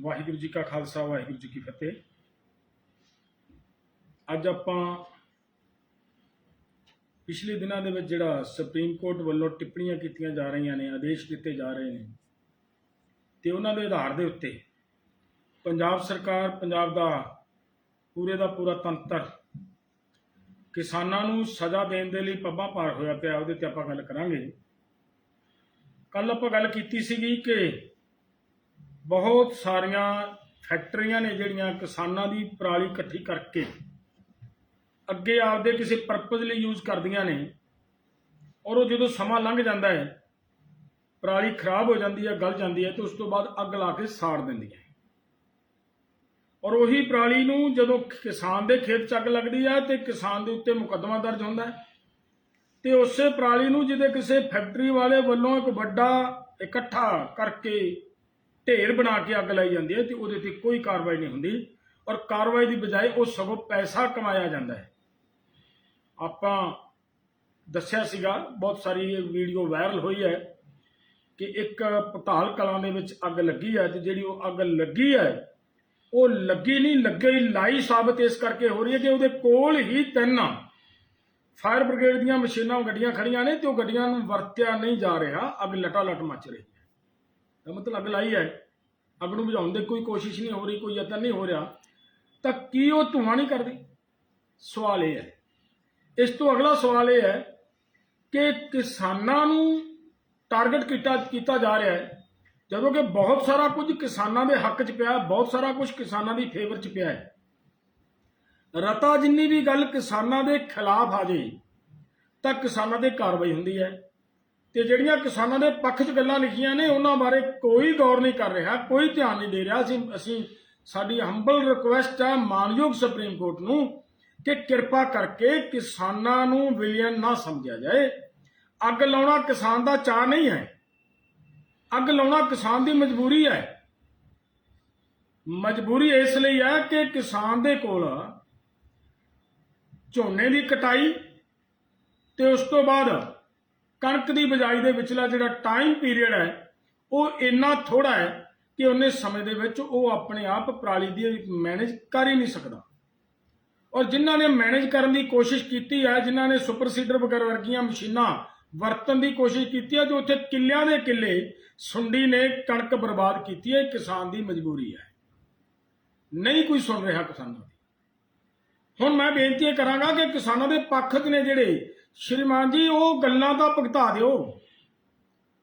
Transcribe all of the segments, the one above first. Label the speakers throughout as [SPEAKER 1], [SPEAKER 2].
[SPEAKER 1] ਵਾਹਿਗੁਰੂ ਜੀ ਕਾ ਖਾਲਸਾ, ਵਾਹਿਗੁਰੂ ਜੀ ਕੀ ਫਤਿਹ। ਅੱਜ ਆਪਾਂ ਪਿਛਲੇ ਦਿਨਾਂ ਦੇ ਵਿੱਚ ਜਿਹੜਾ ਸੁਪਰੀਮ ਕੋਰਟ ਵੱਲੋਂ ਟਿੱਪਣੀਆਂ ਕੀਤੀਆਂ ਜਾ ਰਹੀਆਂ ਨੇ, ਆਦੇਸ਼ ਦਿੱਤੇ ਜਾ ਰਹੇ ਨੇ, ਤੇ ਉਹਨਾਂ ਦੇ ਆਧਾਰ ਦੇ ਉੱਤੇ ਪੰਜਾਬ ਸਰਕਾਰ, ਪੰਜਾਬ ਦਾ ਪੂਰੇ ਦਾ ਪੂਰਾ ਤੰਤਰ ਕਿਸਾਨਾਂ ਨੂੰ ਸਜ਼ਾ ਦੇਣ ਦੇ ਲਈ ਪੱਬਾਂ ਪਾਰ ਹੋਇਆ ਪਿਆ, ਉਹਦੇ ਤੇ ਆਪਾਂ ਗੱਲ ਕਰਾਂਗੇ। ਕੱਲ ਆਪਾਂ ਗੱਲ ਕੀਤੀ ਸੀਗੀ ਕਿ ਬਹੁਤ ਸਾਰੀਆਂ ਫੈਕਟਰੀਆਂ ਨੇ ਜਿਹੜੀਆਂ ਕਿਸਾਨਾਂ ਦੀ ਪਰਾਲੀ ਇਕੱਠੀ ਕਰਕੇ ਅੱਗੇ ਆਪਦੇ ਕਿਸੇ ਪਰਪਸ ਲਈ ਯੂਜ਼ ਕਰਦੀਆਂ ਨੇ ਔਰ ਉਹ ਜਦੋਂ ਸਮਾਂ ਲੰਘ ਜਾਂਦਾ ਹੈ, ਪਰਾਲੀ ਖਰਾਬ ਹੋ ਜਾਂਦੀ ਹੈ, ਗਲ ਜਾਂਦੀ ਹੈ ਤੇ ਉਸ ਤੋਂ ਬਾਅਦ ਅੱਗ ਲਾ ਕੇ ਸਾੜ ਦਿੰਦੀਆਂ ਔਰ ਉਹੀ ਪਰਾਲੀ ਨੂੰ ਜਦੋਂ ਕਿਸਾਨ ਦੇ ਖੇਤ 'ਚ ਅੱਗ ਲੱਗਦੀ ਹੈ ਤੇ ਕਿਸਾਨ ਦੇ ਉੱਤੇ ਮੁਕੱਦਮਾ ਦਰਜ ਹੁੰਦਾ ਹੈ ਤੇ ਉਸੇ ਪਰਾਲੀ ਨੂੰ ਜਿਹਦੇ ਕਿਸੇ ਫੈਕਟਰੀ ਵਾਲੇ ਵੱਲੋਂ ਇੱਕ ਵੱਡਾ ਇਕੱਠਾ ਕਰਕੇ ਢੇਰ ਬਣਾ ਕੇ ਅੱਗ ਲਾਈ ਜਾਂਦੀ ਹੈ ਤੇ ਉਹਦੇ ਤੇ ਕੋਈ ਕਾਰਵਾਈ ਨਹੀਂ ਹੁੰਦੀ ਔਰ ਕਾਰਵਾਈ ਦੀ ਬਜਾਏ ਉਹ ਸਗੋਂ ਪੈਸਾ ਕਮਾਇਆ ਜਾਂਦਾ ਹੈ। ਆਪਾਂ ਦੱਸਿਆ ਸੀਗਾ, ਬਹੁਤ ਸਾਰੀ ਇਹ ਵੀਡੀਓ ਵਾਇਰਲ ਹੋਈ ਹੈ ਕਿ ਇੱਕ ਪਤਾਲ ਕਲਾਂ ਦੇ ਵਿੱਚ ਅੱਗ ਲੱਗੀ ਹੈ ਤੇ ਜਿਹੜੀ ਉਹ ਅੱਗ ਲੱਗੀ ਹੈ, ਉਹ ਲੱਗੀ ਨਹੀਂ, ਲੱਗੇ ਹੀ ਲਾਈ ਸਾਬਤ ਇਸ ਕਰਕੇ ਹੋ ਰਹੀ ਹੈ ਕਿ ਉਹਦੇ ਕੋਲ ਹੀ ਤਿੰਨ ਫਾਇਰ ਬ੍ਰਿਗੇਡ ਦੀਆਂ ਮਸ਼ੀਨਾਂ, ਗੱਡੀਆਂ ਖੜੀਆਂ ਨੇ ਤੇ ਉਹ ਗੱਡੀਆਂ ਨੂੰ ਵਰਤਿਆ ਨਹੀਂ ਜਾ ਰਿਹਾ, ਅੱਗ ਲਟਾ ਲਟ ਮੱਚ ਰਹੀ। ਹੈ ਮਤਲਬ ਅੱਗ ਲਾਈ ਹੈ ਅੱਗ ਨੂੰ ਬੁਝਾਉਣ ਦੀ ਕੋਈ ਕੋਸ਼ਿਸ਼ ਨਹੀਂ ਹੋ ਰਹੀ, ਕੋਈ ਯਤਨ ਨਹੀਂ ਹੋ ਰਿਹਾ। ਤਾਂ ਕੀ ਉਹ ਧੂਆਂ ਨਹੀਂ ਕਰਦੀ? ਸਵਾਲ ਇਹ ਹੈ। ਇਸ ਤੋਂ ਅਗਲਾ ਸਵਾਲ ਇਹ ਹੈ ਕਿ ਕਿਸਾਨਾਂ ਨੂੰ ਟਾਰਗੇਟ ਕੀਤਾ ਕੀਤਾ ਜਾ ਰਿਹਾ ਹੈ, ਜਦੋਂ ਕਿ ਬਹੁਤ ਸਾਰਾ ਕੁਝ ਕਿਸਾਨਾਂ ਦੇ ਹੱਕ 'ਚ ਪਿਆ, ਬਹੁਤ ਸਾਰਾ ਕੁਝ ਕਿਸਾਨਾਂ ਦੀ ਫੇਵਰ 'ਚ ਪਿਆ ਹੈ। ਰਤਾ ਜਿੰਨੀ ਵੀ ਗੱਲ ਕਿਸਾਨਾਂ ਦੇ ਖਿਲਾਫ ਆ ਜੇ, ਤਾਂ ਕਿਸਾਨਾਂ ਤੇ ਕਾਰਵਾਈ ਹੁੰਦੀ ਹੈ। ਤੇ ਜਿਹੜੀਆਂ ਕਿਸਾਨਾਂ ਦੇ ਪੱਖ 'ਚ ਗੱਲਾਂ ਲਿਖੀਆਂ ਨੇ, ਉਹਨਾਂ ਬਾਰੇ ਕੋਈ ਗੌਰ ਨਹੀਂ ਕਰ ਰਿਹਾ, ਕੋਈ ਧਿਆਨ ਨਹੀਂ ਦੇ ਰਿਹਾ। ਅਸੀਂ ਅਸੀਂ, ਸਾਡੀ ਹੰਬਲ ਰਿਕੁਐਸਟ ਹੈ ਮਾਨਯੋਗ ਸੁਪਰੀਮ ਕੋਰਟ ਨੂੰ ਕਿ ਕਿਰਪਾ ਕਰਕੇ ਕਿਸਾਨਾਂ ਨੂੰ ਵਿਲੀਅਨ ਨਾ ਸਮਝਿਆ ਜਾਏ। ਅੱਗ ਲਾਉਣਾ ਕਿਸਾਨ ਦਾ ਚਾਹ ਨਹੀਂ ਹੈ। ਅੱਗ ਲਾਉਣਾ ਕਿਸਾਨ ਦੀ ਮਜਬੂਰੀ ਹੈ। ਮਜਬੂਰੀ ਇਸ ਲਈ ਹੈ ਕਿ ਕਿਸਾਨ ਦੇ ਕੋਲ ਝੋਨੇ ਦੀ ਕਟਾਈ ਤੇ ਉਸ ਤੋਂ ਬਾਅਦ ਕਣਕ ਦੀ ਬਿਜਾਈ ਦੇ ਵਿਚਲਾ ਜਿਹੜਾ ਟਾਈਮ ਪੀਰੀਅਡ ਹੈ, ਉਹ ਇੰਨਾ ਥੋੜਾ ਹੈ ਕਿ ਉਹਨੇ ਸਮੇਂ ਦੇ ਵਿੱਚ ਉਹ ਆਪਣੇ ਆਪ ਪਰਾਲੀ ਦੀ ਮੈਨੇਜ ਕਰ ਹੀ ਨਹੀਂ ਸਕਦਾ। ਔਰ ਜਿਨ੍ਹਾਂ ਨੇ ਮੈਨੇਜ ਕਰਨ ਦੀ ਕੋਸ਼ਿਸ਼ ਕੀਤੀ ਹੈ, ਜਿਨ੍ਹਾਂ ਨੇ ਸੁਪਰ ਸੀਡਰ ਵਗੈਰਾ ਵਰਗੀਆਂ ਮਸ਼ੀਨਾਂ ਵਰਤਣ ਦੀ ਕੋਸ਼ਿਸ਼ ਕੀਤੀ ਹੈ ਤੇ ਉੱਥੇ ਕਿੱਲਿਆਂ ਦੇ ਕਿੱਲੇ ਸੁੰਡੀ ਨੇ ਕਣਕ ਬਰਬਾਦ ਕੀਤੀ ਹੈ ਕਿਸਾਨ ਦੀ ਮਜਬੂਰੀ ਹੈ। ਨਹੀਂ ਕੋਈ ਸੁਣ ਰਿਹਾ ਕਿਸਾਨਾਂ ਦੀ। ਹੁਣ ਮੈਂ ਬੇਨਤੀ ਕਰਾਂਗਾ ਕਿ ਕਿਸਾਨਾਂ ਦੇ ਪੱਖ 'ਚ ਨੇ ਜਿਹੜੇ ਸ਼੍ਰੀਮਾਨ ਜੀ, ਉਹ ਗੱਲਾਂ ਤਾਂ ਭੁਗਤਾ ਦਿਓ।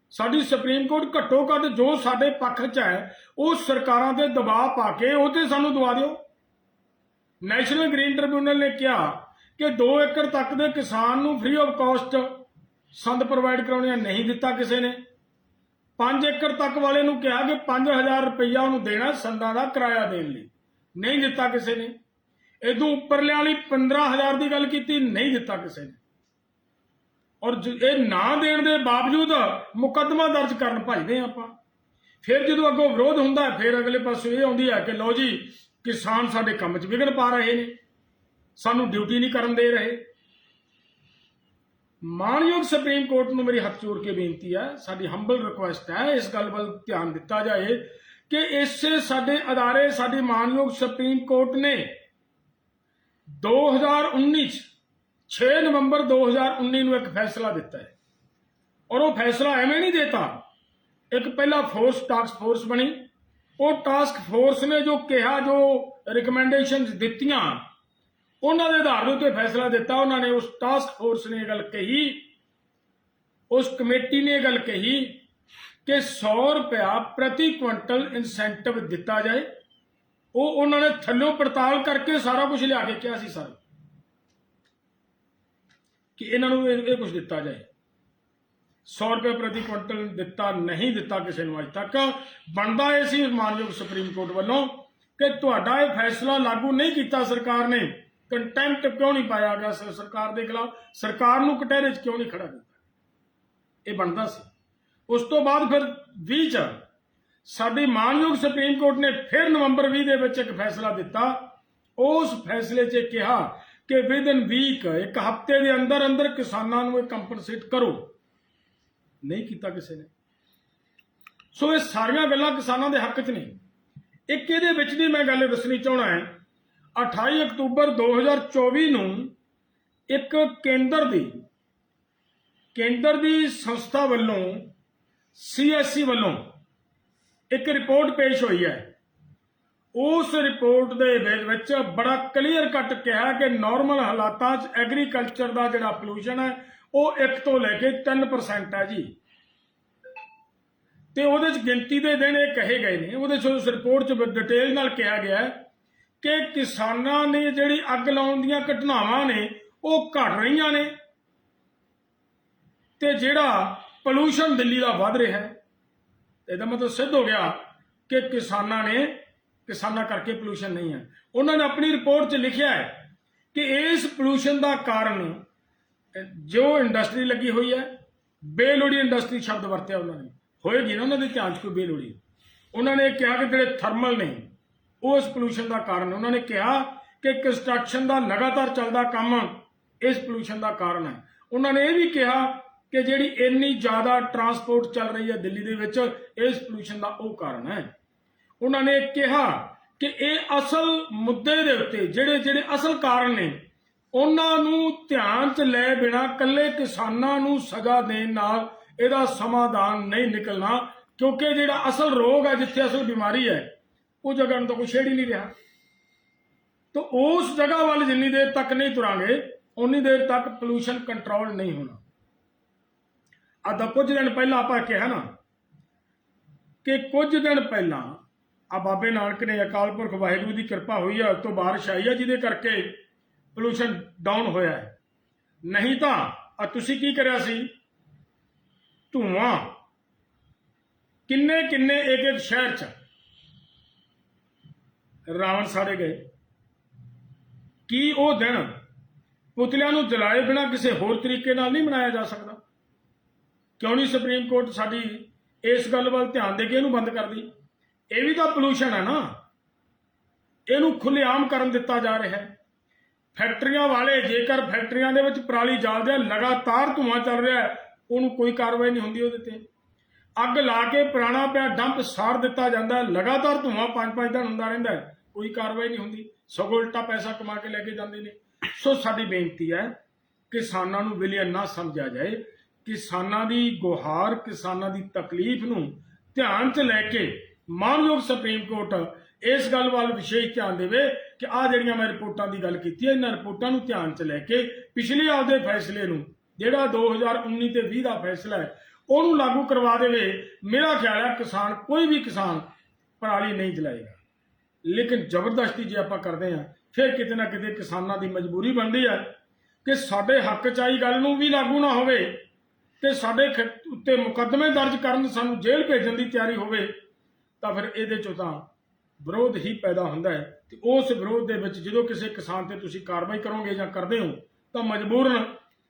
[SPEAKER 1] ਸਾਡੀ ਸੁਪਰੀਮ ਕੋਰਟ ਘੱਟੋ ਘੱਟ ਜੋ ਸਾਡੇ ਪੱਖ 'ਚ ਹੈ, ਉਹ ਸਰਕਾਰਾਂ ਤੇ ਦਬਾਅ ਪਾ ਕੇ ਉਹ ਤੇ ਸਾਨੂੰ ਦਵਾ ਦਿਓ। ਨੈਸ਼ਨਲ ਗ੍ਰੀਨ ਟ੍ਰਿਬਿਊਨਲ ਨੇ ਕਿਹਾ ਕਿ 2 ਏਕੜ ਤੱਕ ਦੇ ਕਿਸਾਨ ਨੂੰ ਫ੍ਰੀ ਆਫ ਕਾਸਟ ਸੰਦ ਪ੍ਰੋਵਾਈਡ ਕਰਾਉਣੀਆਂ ਨਹੀਂ ਦਿੱਤਾ ਕਿਸੇ ਨੇ। 5 ਏਕੜ ਤੱਕ ਵਾਲੇ ਨੂੰ ਕਿਹਾ ਕਿ 5000 ਰੁਪਈਆ ਉਹਨੂੰ ਦੇਣਾ ਸੰਦਾਂ ਦਾ ਕਿਰਾਇਆ ਦੇਣ ਲਈ। ਨਹੀਂ ਦਿੱਤਾ ਕਿਸੇ ਨੇ। ਇਦੋਂ ਉੱਪਰਲਿਆਂ ਵਾਲੀ 15000 ਦੀ ਗੱਲ ਕੀਤੀ, ਨਹੀਂ ਦਿੱਤਾ ਕਿਸੇ ਨੇ। ਔਰ ਇਹ ਨਾ ਦੇਣ ਦੇ ਬਾਵਜੂਦ ਮੁਕੱਦਮਾ ਦਰਜ ਕਰਨ ਭਜਦੇ ਹਾਂ ਆਪਾਂ। ਫਿਰ ਜਦੋਂ ਅੱਗੋਂ ਵਿਰੋਧ ਹੁੰਦਾ, ਫਿਰ ਅਗਲੇ ਪਾਸੇ ਇਹ ਆਉਂਦੀ ਹੈ ਕਿ ਲਓ ਜੀ, ਕਿਸਾਨ ਸਾਡੇ ਕੰਮ 'ਚ ਵਿਘਨ ਪਾ ਰਹੇ ਨੇ। ਸਾਨੂੰ ਡਿਊਟੀ ਨਹੀਂ ਕਰਨ ਦੇ ਰਹੇ। ਮਾਨਯੋਗ ਸੁਪਰੀਮ ਕੋਰਟ ਨੂੰ ਮੇਰੀ ਹੱਥ ਜੋੜ ਕੇ ਬੇਨਤੀ ਹੈ, ਸਾਡੀ ਹੰਬਲ ਰਿਕੁਐਸਟ ਹੈ, ਇਸ ਗੱਲ ਵੱਲ ਧਿਆਨ ਦਿੱਤਾ ਜਾਏ ਕਿ ਇਸੇ ਸਾਡੇ ਅਦਾਰੇ, ਸਾਡੀ ਮਾਨਯੋਗ ਸੁਪਰੀਮ ਕੋਰਟ ਨੇ 2019 ਚ 6 ਨਵੰਬਰ 2019 ਨੂੰ ਇੱਕ ਫੈਸਲਾ ਦਿੱਤਾ ਹੈ। ਔਰ ਉਹ ਫੈਸਲਾ ਐਵੇਂ ਨਹੀਂ ਦਿੱਤਾ। ਇੱਕ ਪਹਿਲਾ ਫੋਰਸ ਟਾਸਕ ਫੋਰਸ ਬਣੀ। ਉਹ ਟਾਸਕ ਫੋਰਸ ਨੇ ਜੋ ਕਿਹਾ, ਜੋ ਰეკਮੈਂਡੇਸ਼ਨਸ ਦਿੱਤੀਆਂ, ਉਹਨਾਂ ਦੇ ਆਧਾਰ ਦੇ ਉੱਤੇ ਫੈਸਲਾ ਦਿੱਤਾ। ਉਹਨਾਂ ਨੇ ਉਸ ਟਾਸਕ ਫੋਰਸ ਨੇ ਇਹ ਗੱਲ ਕਹੀ, ਉਸ ਕਮੇਟੀ ਨੇ ਇਹ ਗੱਲ ਕਹੀ ਕਿ 100 ਰੁਪਇਆ ਪ੍ਰਤੀ ਕੁਇੰਟਲ ਇਨਸੈਂਟਿਵ ਦਿੱਤਾ ਜਾਏ। ਉਹ ਉਹਨਾਂ ਨੇ ਥੱਲੋਂ ਪੜਤਾਲ ਕਰਕੇ ਸਾਰਾ ਕੁਝ ਲਿਆ ਕੇ ਕਿਹਾ ਸੀ ਸਰ। ਕਿ ਇਹਨਾਂ ਨੂੰ ਇਹ ਇਹ ਕੁਝ ਦਿੱਤਾ ਜਾਏ। 100 ਰੁਪਏ ਪ੍ਰਤੀ ਕੁਇੰਟਲ ਦਿੱਤਾ, ਨਹੀਂ ਦਿੱਤਾ ਕਿਸੇ ਨੂੰ ਅਜ ਤੱਕ। ਬਣਦਾ ਇਹ ਸੀ ਮਾਨਯੋਗ ਸੁਪਰੀਮ ਕੋਰਟ ਵੱਲੋਂ ਕਿ ਤੁਹਾਡਾ ਇਹ ਫੈਸਲਾ ਲਾਗੂ ਨਹੀਂ ਕੀਤਾ ਸਰਕਾਰ ਨੇ। ਕੰਟੈਂਪਟ ਕਿਉਂ ਨਹੀਂ ਪਾਇਆ ਗਿਆ ਸਰਕਾਰ ਦੇ ਖਿਲਾਫ? ਸਰਕਾਰ ਨੂੰ ਕਟਹਿਰੇ 'ਚ ਕਿਉਂ ਨਹੀਂ ਖੜਾ ਕੀਤਾ? ਇਹ ਬਣਦਾ ਸੀ। ਉਸ ਤੋਂ ਬਾਅਦ ਫਿਰ 20 ਚ ਸਾਡੀ ਮਾਨਯੋਗ ਸੁਪਰੀਮ ਕੋਰਟ ਨੇ ਫਿਰ ਨਵੰਬਰ 20 ਦੇ ਵਿੱਚ ਇੱਕ ਫੈਸਲਾ ਦਿੱਤਾ। ਉਸ ਫੈਸਲੇ 'ਚ ਕਿਹਾ ਕਿ ਵਿਦ ਇਨ ਵੀਕ ਇੱਕ ਹਫ਼ਤੇ ਦੇ ਅੰਦਰ ਅੰਦਰ ਕਿਸਾਨਾਂ ਨੂੰ ਇਹ ਕੰਪਨਸੇਟ ਕਰੋ। ਨਹੀਂ ਕੀਤਾ ਕਿਸੇ ਨੇ। ਸੋ ਇਹ ਸਾਰੀਆਂ ਗੱਲਾਂ ਕਿਸਾਨਾਂ ਦੇ ਹੱਕ 'ਚ ਨੇ। ਇੱਕ ਇਹਦੇ ਵਿੱਚ ਵੀ ਮੈਂ ਗੱਲ ਦੱਸਣੀ ਚਾਹਣਾ ਹੈ। 28 ਅਕਤੂਬਰ 2024 ਨੂੰ ਇੱਕ ਕੇਂਦਰ ਦੀ ਕੇਂਦਰ ਦੀ ਸੰਸਥਾ ਵੱਲੋਂ ਸੀਐਸਸੀ ਵੱਲੋਂ ਇੱਕ ਰਿਪੋਰਟ ਪੇਸ਼ ਹੋਈ ਹੈ। ਉਸ ਰਿਪੋਰਟ ਦੇ ਵਿੱਚ ਬੜਾ ਕਲੀਅਰ ਕੱਟ ਕਿਹਾ ਕਿ ਨਾਰਮਲ ਹਾਲਾਤਾਂ 'ਚ ਐਗਰੀਕਲਚਰ ਦਾ ਜਿਹੜਾ ਪੋਲੂਸ਼ਨ ਹੈ, ਉਹ 1 ਤੋਂ ਲੈ ਕੇ 3% ਹੈ ਜੀ। ਤੇ ਉਹਦੇ 'ਚ ਗਿਣਤੀ ਦੇ ਦਿਨ ਇਹ ਕਹੇ ਗਏ ਨੇ। ਉਹਦੇ 'ਚ ਉਸ ਰਿਪੋਰਟ 'ਚ ਡਿਟੇਲ ਨਾਲ ਕਿਹਾ ਗਿਆ ਕਿ ਕਿਸਾਨਾਂ ਨੇ ਜਿਹੜੀ ਅੱਗ ਲਾਉਣ ਦੀਆਂ ਘਟਨਾਵਾਂ ਨੇ, ਉਹ ਘਟ ਰਹੀਆਂ ਨੇ। ਤੇ ਜਿਹੜਾ ਪੋਲੂਸ਼ਨ ਦਿੱਲੀ ਦਾ ਵੱਧ ਰਿਹਾ ਹੈ, ਇਹਦਾ ਮਤਲਬ ਸਿੱਧ ਹੋ ਗਿਆ ਕਿ ਕਿਸਾਨਾਂ ਨੇ ਕਿਸਾਨਾਂ ਕਰਕੇ ਪੋਲੂਸ਼ਨ ਨਹੀਂ ਹੈ। ਉਹਨਾਂ ਨੇ ਆਪਣੀ ਰਿਪੋਰਟ 'ਚ ਲਿਖਿਆ ਹੈ ਕਿ ਇਸ ਪੋਲੂਸ਼ਨ ਦਾ ਕਾਰਨ ਜੋ ਇੰਡਸਟਰੀ ਲੱਗੀ ਹੋਈ ਹੈ, ਬੇਲੋੜੀ ਇੰਡਸਟਰੀ ਸ਼ਬਦ ਵਰਤਿਆ ਉਹਨਾਂ ਨੇ। ਹੋਏਗੀ ਨਾ ਉਹਨਾਂ ਦੇ ਧਿਆਨ 'ਚ ਕੋਈ ਬੇਲੋੜੀ? ਉਹਨਾਂ ਨੇ ਕਿਹਾ ਕਿ ਜਿਹੜੇ ਥਰਮਲ ਨੇ ਉਸ ਇਸ ਪੋਲੂਸ਼ਨ ਦਾ ਕਾਰਨ ਉਹਨਾਂ ਨੇ ਕਿਹਾ ਕਿ ਕੰਸਟਰਕਸ਼ਨ ਦਾ ਲਗਾਤਾਰ ਚੱਲਦਾ ਕੰਮ ਇਸ ਪੋਲੂਸ਼ਨ ਦਾ ਕਾਰਨ ਹੈ। ਉਹਨਾਂ ਨੇ ਇਹ ਵੀ ਕਿਹਾ ਕਿ ਜਿਹੜੀ ਇੰਨੀ ਜ਼ਿਆਦਾ ਟਰਾਂਸਪੋਰਟ ਚੱਲ ਰਹੀ ਹੈ ਦਿੱਲੀ ਦੇ ਵਿੱਚ, ਇਸ ਪੋਲੂਸ਼ਨ ਦਾ ਉਹ ਕਾਰਨ ਹੈ। ਉਹਨਾਂ ਨੇ ਕਿਹਾ ਕਿ ਇਹ ਅਸਲ ਮੁੱਦੇ ਦੇ ਉੱਤੇ ਜਿਹੜੇ ਜਿਹੜੇ ਅਸਲ ਕਾਰਨ ਨੇ, ਉਹਨਾਂ ਨੂੰ ਧਿਆਨ 'ਚ ਲੈ ਬਿਨਾ ਕੱਲੇ ਕਿਸਾਨਾਂ ਨੂੰ ਸਜ਼ਾ ਦੇਣ ਨਾਲ ਇਹਦਾ ਸਮਾਧਾਨ ਨਹੀਂ ਨਿਕਲਣਾ, ਕਿਉਂਕਿ ਜਿਹੜਾ ਅਸਲ ਰੋਗ ਹੈ ਜਿੱਥੇ ਅਸਲ ਬਿਮਾਰੀ ਹੈ, ਉਹ ਜਗ੍ਹਾ ਨੂੰ ਤਾਂ ਕੋਈ ਛੇੜ ਹੀ ਨਹੀਂ ਰਿਹਾ। ਤਾਂ ਉਸ ਜਗ੍ਹਾ ਵੱਲ ਜਿੰਨੀ ਦੇਰ ਤੱਕ ਨਹੀਂ ਤੁਰਾਂਗੇ ਉਨੀ ਦੇਰ ਤੱਕ ਪੋਲੂਸ਼ਨ ਕੰਟਰੋਲ ਨਹੀਂ ਹੋਣਾ। ਅੱਜ ਕੁਝ ਦਿਨ ਪਹਿਲਾਂ ਆਪਾਂ ਕਿਹਾ ਨਾ ਕਿ ਕੁਝ ਦਿਨ ਪਹਿਲਾਂ ਆ ਬਾਬੇ ਨਾਨਕ ਨੇ ਅਕਾਲ ਪੁਰਖ ਵਾਹਿਗੁਰੂ ਦੀ ਕਿਰਪਾ ਹੋਈ ਹੈ ਉਸ ਤੋਂ ਬਾਰਿਸ਼ ਆਈ ਹੈ ਜਿਹਦੇ ਕਰਕੇ ਪੋਲੂਸ਼ਨ ਡਾਊਨ ਹੋਇਆ ਹੈ। ਨਹੀਂ ਤਾਂ, ਆ ਤੁਸੀਂ ਕੀ ਕਰਿਆ ਸੀ? ਧੂਆਂ। ਕਿੰਨੇ ਕਿੰਨੇ ਇੱਕ ਇੱਕ ਸ਼ਹਿਰ ਚ ਰਾਵਣ ਸਾੜੇ ਗਏ। ਕੀ ਉਹ ਦਿਨ ਪੁਤਲਿਆਂ ਨੂੰ ਜਲਾਏ ਬਿਨਾ ਕਿਸੇ ਹੋਰ ਤਰੀਕੇ ਨਾਲ ਨਹੀਂ ਮਨਾਇਆ ਜਾ ਸਕਦਾ? ਕਿਉਂ ਨਹੀਂ ਸੁਪਰੀਮ ਕੋਰਟ ਸਾਡੀ ਇਸ ਗੱਲ ਵੱਲ ਧਿਆਨ ਦੇ ਕੇ ਇਹਨੂੰ ਬੰਦ ਕਰਦੀ? ਇਹ ਵੀ ਤਾਂ ਪੋਲੂਸ਼ਨ ਹੈ ਨਾ। ਇਹਨੂੰ ਖੁੱਲੇਆਮ ਕਰਨ ਦਿੱਤਾ ਜਾ ਰਿਹਾ। ਹੈ ਫੈਕਟਰੀਆਂ ਵਾਲੇ, ਜੇਕਰ ਫੈਕਟਰੀਆਂ ਦੇ ਵਿੱਚ ਪਰਾਲੀ ਜਾਲਦੇ ਆ, ਲਗਾਤਾਰ ਧੂਆਂ ਚੱਲ ਰਿਹਾ, ਉਹਨੂੰ ਕੋਈ ਕਾਰਵਾਈ ਨਹੀਂ ਹੁੰਦੀ ਉਹਦੇ ਤੇ। ਅੱਗ ਲਾ ਕੇ ਪੁਰਾਣਾ ਪਿਆ ਡੰਪ ਸਾੜ ਦਿੱਤਾ ਜਾਂਦਾ ਲਗਾਤਾਰ ਧੂਆਂ ਪੰਜ ਪੰਜ ਦਿਨ ਹੁੰਦਾ ਰਹਿੰਦਾ ਕੋਈ ਕਾਰਵਾਈ ਨਹੀਂ ਹੁੰਦੀ। ਸਗੋਂ ਉਲਟਾ ਪੈਸਾ ਕਮਾ ਕੇ ਲੈ ਕੇ ਜਾਂਦੇ ਨੇ। ਸੋ ਸਾਡੀ ਬੇਨਤੀ ਹੈ, ਕਿਸਾਨਾਂ ਨੂੰ ਵਿਲੀਅਨ ਨਾ ਸਮਝਿਆ ਜਾਏ। ਕਿਸਾਨਾਂ ਦੀ ਗੁਹਾਰ, ਕਿਸਾਨਾਂ ਦੀ ਤਕਲੀਫ ਨੂੰ ਧਿਆਨ 'ਚ ਲੈ ਕੇ ਮਾਨਯੋਗ ਸੁਪਰੀਮ ਕੋਰਟ ਇਸ ਗੱਲ ਵੱਲ ਵਿਸ਼ੇਸ਼ ਧਿਆਨ ਦੇਵੇ ਕਿ ਆ ਜਿਹੜੀਆਂ ਮੈਂ ਰਿਪੋਰਟਾਂ ਦੀ ਗੱਲ ਕੀਤੀ ਹੈ, ਇਹਨਾਂ ਰਿਪੋਰਟਾਂ ਨੂੰ ਧਿਆਨ 'ਚ ਲੈ ਕੇ ਪਿਛਲੇ ਆਪਦੇ ਫੈਸਲੇ ਨੂੰ, ਜਿਹੜਾ 2019 ਤੇ 20 ਦਾ ਫੈਸਲਾ ਹੈ, ਉਹਨੂੰ ਲਾਗੂ ਕਰਵਾ ਦੇਵੇ। ਮੇਰਾ ਖਿਆਲ ਹੈ ਕਿਸਾਨ, ਕੋਈ ਵੀ ਕਿਸਾਨ ਪਰਾਲੀ ਨਹੀਂ ਜਲਾਏਗਾ। ਲੇਕਿਨ ਜ਼ਬਰਦਸਤੀ ਜੇ ਆਪਾਂ ਕਰਦੇ ਹਾਂ, ਫਿਰ ਕਿਤੇ ਨਾ ਕਿਤੇ ਕਿਸਾਨਾਂ ਦੀ ਮਜਬੂਰੀ ਬਣਦੀ ਹੈ ਕਿ ਸਾਡੇ ਹੱਕ 'ਚ ਆਈ ਗੱਲ ਨੂੰ ਵੀ ਲਾਗੂ ਨਾ ਹੋਵੇ ਤੇ ਸਾਡੇ ਖ- ਉੱਤੇ ਮੁਕੱਦਮੇ ਦਰਜ ਕਰਨ ਸਾਨੂੰ ਜੇਲ੍ਹ ਭੇਜਣ ਦੀ ਤਿਆਰੀ ਹੋਵੇ। ਤਾਂ ਫਿਰ ਇਹਦੇ ਚੋਂ ਤਾਂ ਵਿਰੋਧ ਹੀ ਪੈਦਾ ਹੁੰਦਾ ਹੈ ਤੇ ਉਸ ਵਿਰੋਧ ਦੇ ਵਿੱਚ ਜਦੋਂ ਕਿਸੇ ਕਿਸਾਨ ਤੇ ਤੁਸੀਂ ਕਾਰਵਾਈ ਕਰੋਗੇ ਜਾਂ ਕਰਦੇ ਹੋ, ਤਾਂ ਮਜਬੂਰਨ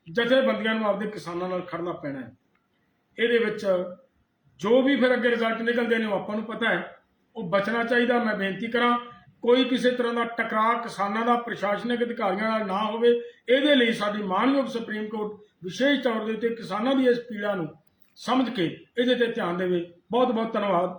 [SPEAKER 1] ਜਥੇਬੰਦੀਆਂ ਨੂੰ ਆਪਦੇ ਕਿਸਾਨਾਂ ਨਾਲ ਖੜਨਾ ਪੈਣਾ ਹੈ। ਇਹਦੇ ਵਿੱਚ ਜੋ ਵੀ ਫਿਰ ਅੱਗੇ ਰਿਜ਼ਲਟ ਨਿਕਲਦੇ ਨੇ ਉਹ ਆਪਾਂ ਨੂੰ ਪਤਾ ਹੈ। ਉਹ ਬਚਣਾ ਚਾਹੀਦਾ, ਮੈਂ ਬੇਨਤੀ ਕਰਾਂ, ਕੋਈ ਕਿਸੇ ਤਰ੍ਹਾਂ ਦਾ ਟਕਰਾਅ ਕਿਸਾਨਾਂ ਦਾ, ਪ੍ਰਸ਼ਾਸਨਿਕ ਅਧਿਕਾਰੀਆਂ ਨਾਲ ਨਾ ਹੋਵੇ, ਇਹਦੇ ਲਈ ਸਾਡੀ ਮਾਨਯੋਗ ਸੁਪਰੀਮ ਕੋਰਟ ਵਿਸ਼ੇਸ਼ ਤੌਰ ਦੇ ਉੱਤੇ ਕਿਸਾਨਾਂ ਦੀ ਇਸ ਪੀੜਾ ਨੂੰ ਸਮਝ ਕੇ ਇਹਦੇ ਤੇ ਧਿਆਨ ਦੇਵੇ। ਬਹੁਤ ਬਹੁਤ ਧੰਨਵਾਦ।